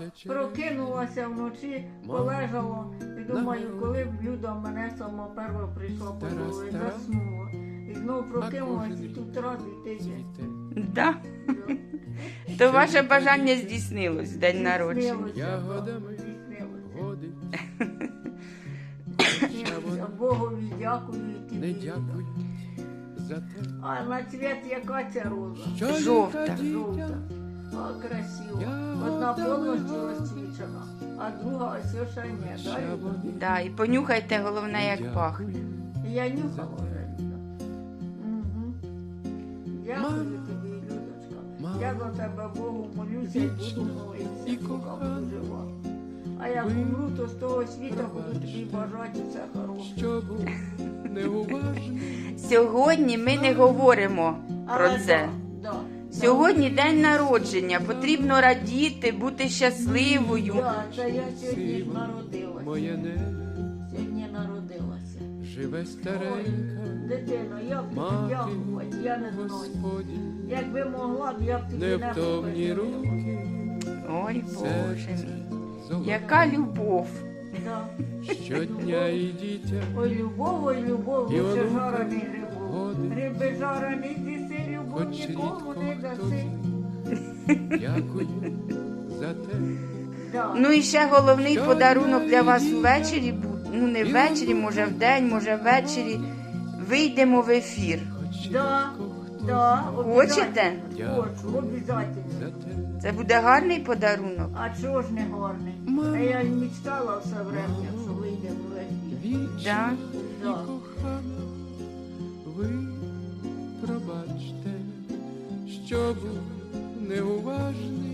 я прокинулася вночі, полежала і думаю, коли б Люда мене сама перша прийшла подруга і заснула. І знову прокинулася і тут раз і ти є. Да? То ваше бажання здійснилось в день народження. Здійснилося, Богові дякую і не тобі. дякую за те, А на цвіт яка ця роза? Жовта. Жовта. А красиво. А друга ось ще не. Да? Да, і понюхайте, головне, як пахне. Я нюхала вже. Люда. Дякую тобі, Людочка. Я за тебе Богу молюся і буду молитися, і поки буду жива. А як умру, то з того світу буду тобі бажати все хороше. Сьогодні ми не говоримо про Але це. Сьогодні день народження. Потрібно радіти, бути щасливою. Да, це я сьогодні ж народилася. моє небо Сьогодні народилася. живе старенька, дитино, як мати дякувати, я не знаю. Господі, Якби могла б, я б тобі не невтомні руки, Ой, Боже мій. Яка любов. Да. щодня і дітя, Ой, любов, ой, любов, І лучше онука жарений грибов. годи. Гриби зіси, любов хоч рідко не даси. дякую за те, Ну і ще головний подарунок для вас ввечері. Ну не ввечері, може вдень, може ввечері. Вийдемо в ефір. Да, да, Хочете? Хочу, за Це буде гарний подарунок. А чого ж не гарний? А я й мечтала все время, що вийдемо в ефір. Да? Да. Що був неуважний,